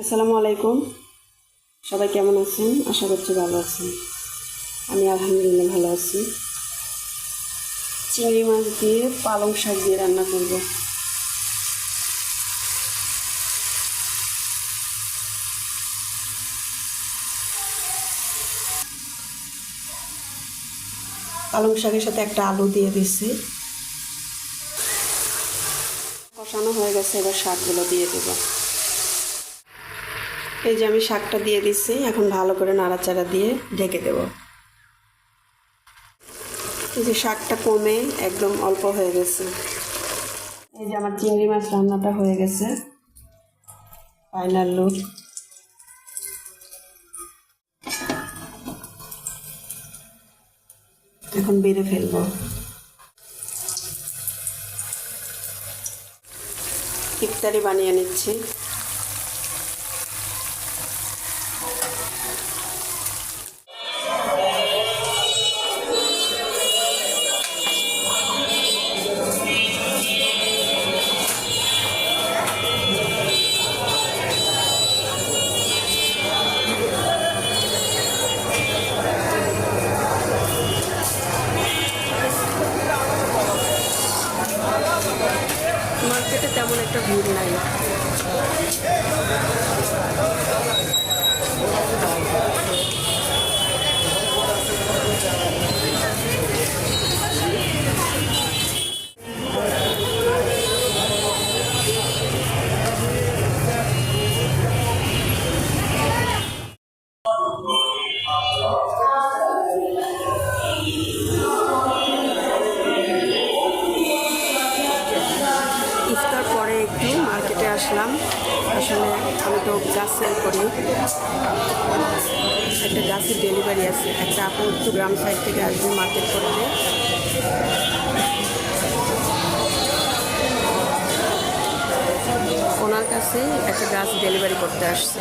আসসালামু আলাইকুম। সবাই কেমন আছেন? আশা করছি ভালো আছেন। আমি আলহামদুলিল্লাহ ভালো আছি। চিংড়ি মাছ দিয়ে পালং শাক দিয়ে রান্না করব। পালং শাকের সাথে একটা আলু দিয়ে দিচ্ছি কষানো হয়ে গেছে, এবার শাকগুলো দিয়ে দেবো। এই যে আমি শাকটা দিয়ে দিচ্ছি এখন ভালো করে নাড়াচাড়া দিয়ে ঢেকে দেব। এই যে শাকটা কমে একদম অল্প হয়ে গেছে। এই যে আমার চিংড়ি মাছ রান্নাটা হয়ে গেছে। ফাইনাল লুক এখন বেড়ে ফেলব। ইফতারি বানিয়ে নিচ্ছি। মার্কেটে তেমন একটা ভিড় নাই। আসলাম। আসলে আমি তো গাছ সেল করি, একটা গাছের ডেলিভারি আছে। একটা আপু একটু গ্রাম সাইড থেকে আসবে মার্কেট করতে। ওনার কাছে একটা গাছ ডেলিভারি করতে আসছে।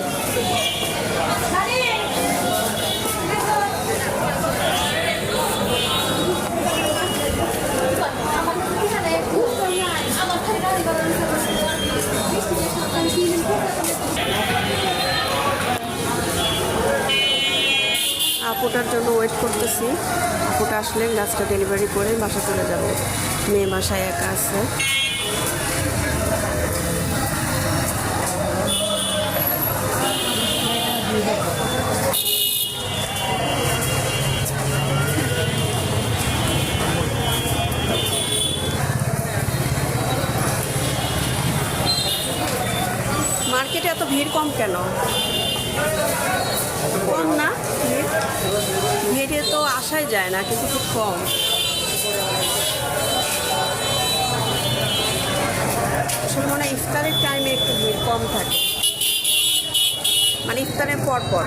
আপুটার জন্য ওয়েট করতেছি। আপুটা আসলে গাছটা ডেলিভারি করে বাসা চলে যাব। মেয়ে বাসায় একা আছে। মার্কেটে এত ভিড় কম কেন? কম না? ভিড়ে তো আসাই যায় না, কিন্তু খুব কম। আসলে মনে ইফতারের টাইমে একটু ভিড় কম থাকে। মানে ইফতারের পর পর।